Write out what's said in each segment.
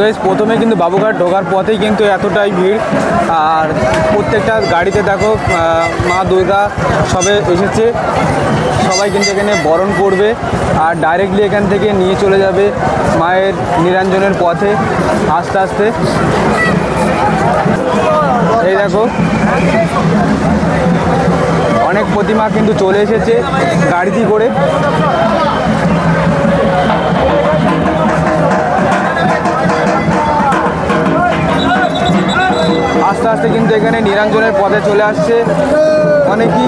Guys প্রথমে কিন্তু বাবুঘাট ঢোকার পথেই কিন্তু এতটাই ভিড়। আর প্রত্যেকটা গাড়িতে দেখো মা দুর্গা সবে এসেছে। সবাই কিন্তু এখানে বরণ করবে আর ডাইরেক্টলি এখান থেকে নিয়ে চলে যাবে মায়ের নিরঞ্জনের পথে আস্তে আস্তে। এই দেখো, অনেক প্রতিমা কিন্তু চলে এসেছে গাড়িতে করে। আস্তে আস্তে কিন্তু এখানে নিরঞ্জনের পথে চলে আসছে। অনেকই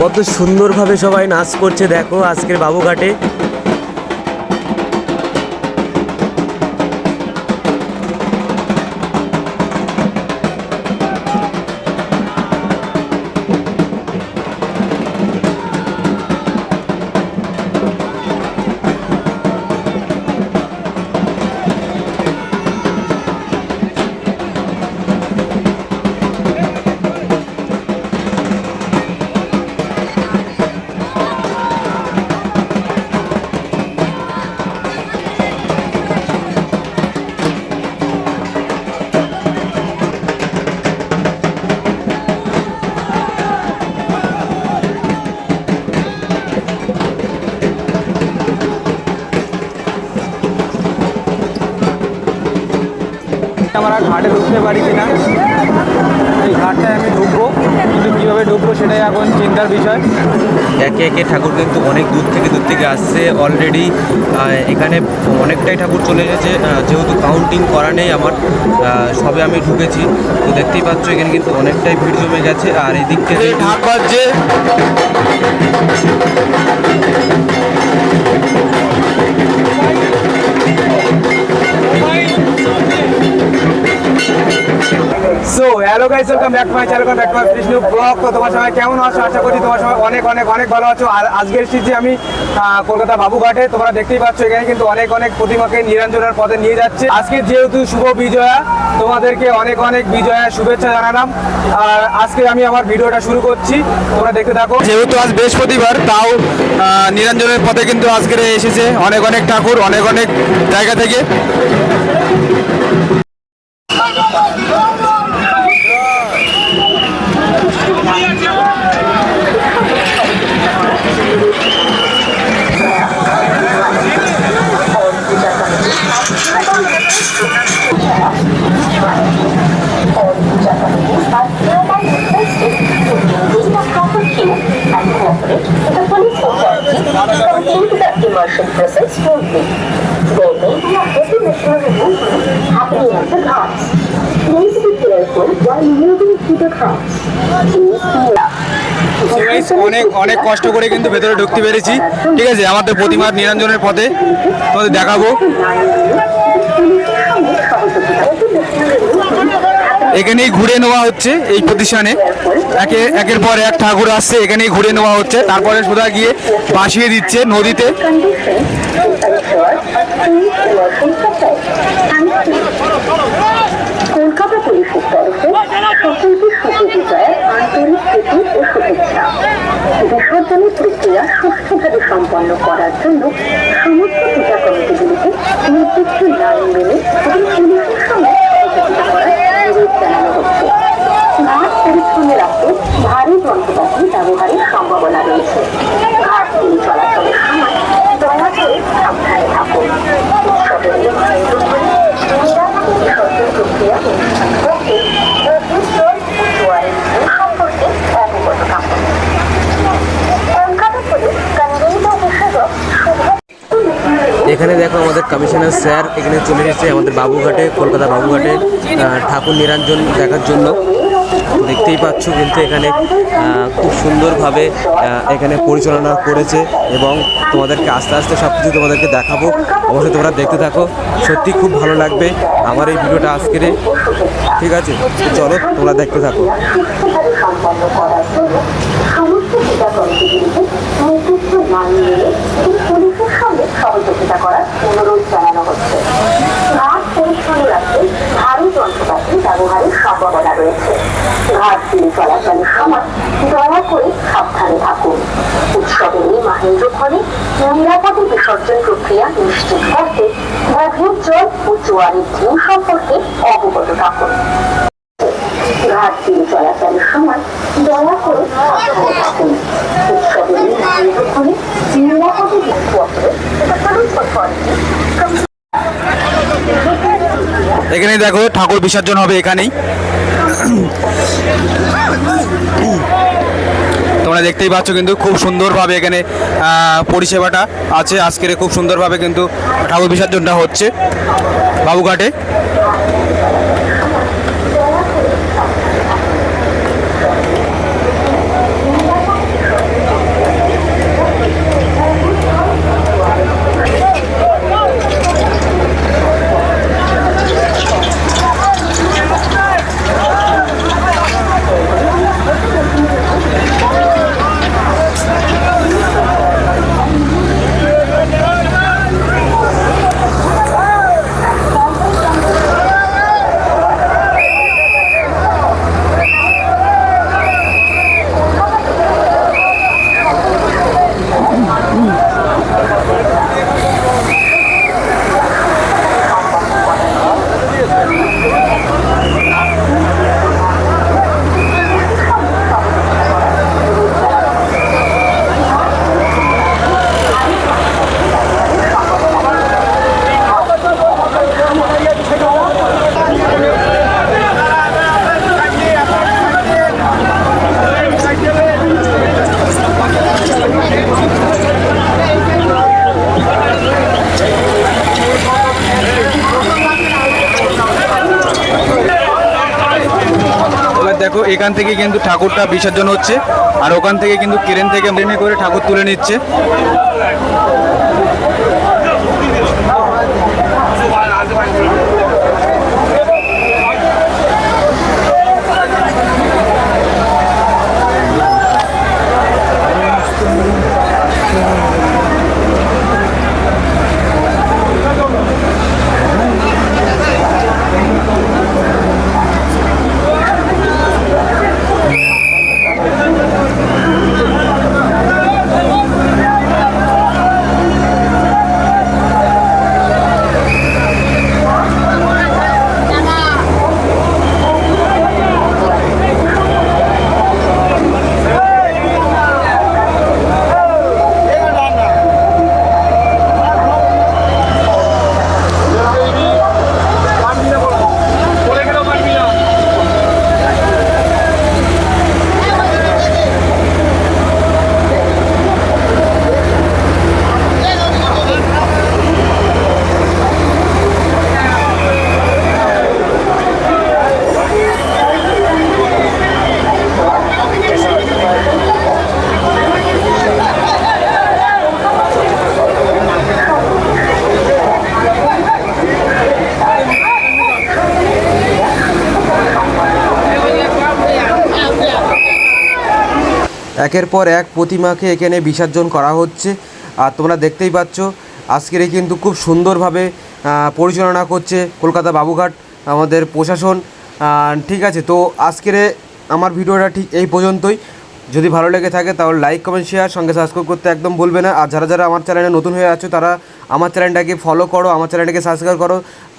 কত সুন্দরভাবে সবাই নাচ করছে, দেখো আজকের বাবুঘাটে। পারি কিনা? এই ঘাটটায় আমি ঢুকবো। কিন্তু কীভাবে ঢুকবো সেটাই এখন চিন্তার বিষয়। একে একে ঠাকুর কিন্তু অনেক দূর থেকে দূর থেকে আসছে অলরেডি এখানে অনেকটাই ঠাকুর চলে এসেছে। যেহেতু কাউন্টিং করা নেই আমার সবে আমি ঢুকেছি। তো দেখতেই পাচ্ছ এখানে কিন্তু অনেকটাই ভিড় জমে গেছে। আর এদিক থেকে ঢাক বাজছে so hello guys welcome back my channel back my Bishnu vlog তো তোমার সবাই কেমন আছো? আশা করি তোমার সবাই অনেক অনেক অনেক ভালো আছো। আর আজকে এসেছি আমি কলকাতা বাবুঘাটে তোমরা দেখতেই পাচ্ছ এখানে কিন্তু অনেক অনেক প্রতিমাকে নিরঞ্জনের পথে নিয়ে যাচ্ছে। আজকে যেহেতু শুভ বিজয়া, তোমাদেরকে অনেক অনেক বিজয়া শুভেচ্ছা জানালাম। আর আজকে আমি আমার ভিডিওটা শুরু করছি। তোমরা দেখতে থাকো। যেহেতু আজ বৃহস্পতিবার, তাও নিরঞ্জনের পথে কিন্তু আজকে এসেছে অনেক অনেক ঠাকুর, অনেক অনেক জায়গা থেকে। Process smoothly. There may be a heavy machinery movement happening at the cars. Please be careful while moving through the cars. Please be অনেক অনেক কষ্ট করে কিন্তু ভেতরে ঢুকতে পেরেছি ঠিক আছে আমাদের প্রতিমার নিরঞ্জনের পথে তোমাদের দেখাবো এখানেই ঘুরে নেওয়া হচ্ছে এই প্রতিষ্ঠানে। একে, একের পর এক ঠাকুর আসছে, এখানেই ঘুরে নেওয়া হচ্ছে। তারপরে সোজা গিয়ে ভাসিয়ে দিচ্ছে নদীতে। সম্পন্ন করার জন্য সমস্ত পূজা কমিটিগুলিকে নির্দিষ্ট লাইন মেনে এবং পুলিশের সঙ্গে সহযোগিতা করার অনুরোধ জানানো হচ্ছে ঘাট পরিচ্ছন্ন রাখতে ভারী যন্ত্রপাতি ব্যবহারের সম্ভাবনা রয়েছে ঘাট দিয়ে চলাচলের সময় দয়া করে সাবধানে থাকুন উৎসবের নিয়ন্ত্রণ করে নিরাপদ বিসর্জন প্রক্রিয়া অনুষ্ঠান করতে নির্দিষ্ট জোয়ারের সম্পর্কে অবগত থাকুন কলকাতা পুলিশ কনভেন্ট অফিসার শুভ এখানে দেখো আমাদের কমিশনার স্যার, এখানে চলে এসেছে আমাদের বাবুঘাটে, কলকাতা বাবুঘাটে ঠাকুর নিরঞ্জন দেখার জন্য। দেখতেই পাচ্ছ কিন্তু এখানে খুব সুন্দরভাবে এখানে পরিচালনা করেছে এবং তোমাদেরকে আস্তে আস্তে সব কিছু তোমাদেরকে দেখাবো। অবশ্যই তোমরা দেখতে থাকো। সত্যি খুব ভালো লাগবে আমার এই ভিডিওটা আজকের। ঠিক আছে? চলো, তোমরা দেখতে থাকো। সম্ভাবনা রয়েছে। ঘাট চলাচলের সময় দয়া করে সাবধানে থাকুন। উৎসবের এই মাহেন্দ্রক্ষণে নিরাপদে বিসর্জন প্রক্রিয়া নিশ্চিত করতে গভীর জল ও জোয়ারের ঢেউ সম্পর্কে অবগত থাকুন। ঘাট দিয়ে চলাচলের সময় দয়া করে সাবধানে থাকুন। উৎসবের এই মাহেন্দ্রক্ষণে নিরাপদে বিপত্র এখানে দেখো ঠাকুর বিসর্জন হবে এখানেই। তোমরা দেখতেই পাচ্ছ কিন্তু খুব সুন্দরভাবে এখানে পরিষেবাটা আছে। আজকের খুব সুন্দরভাবে কিন্তু ঠাকুর বিসর্জনটা হচ্ছে বাবুঘাটে এবার দেখো এখান থেকে কিন্তু ঠাকুরটা বিসর্জন হচ্ছে, আর ওখান থেকে কিন্তু ক্রেন থেকে মেনে করে ঠাকুর তুলে নিচ্ছে। একের পর এক প্রতিমাকে এখানে বিসর্জন করা হচ্ছে। আর তোমরা দেখতেই পাচ্ছ, আজকের কিন্তু খুব সুন্দরভাবে পরিচালনা করছে কলকাতা বাবুঘাট, আমাদের প্রশাসন। ঠিক আছে, তো আজকের আমার ভিডিওটা ঠিক এই পর্যন্তই। যদি ভালো লেগে থাকে তাহলে লাইক কমেন্ট শেয়ার সঙ্গে সাবস্ক্রাইব করতে একদম বলবে না। আর যারা যারা আমার চ্যানেলে নতুন হয়ে আছো, তারা আমার চ্যানেলটাকে ফলো করো, আমার চ্যানেলটাকে সাবস্ক্রাইব করো।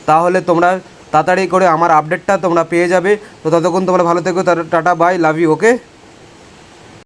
তাহলে তোমরা তাড়াতাড়ি করে আমার আপডেটটা তোমরা পেয়ে যাবে। তো ততক্ষণ তোমরা ভালো থেকো tata bye love you okay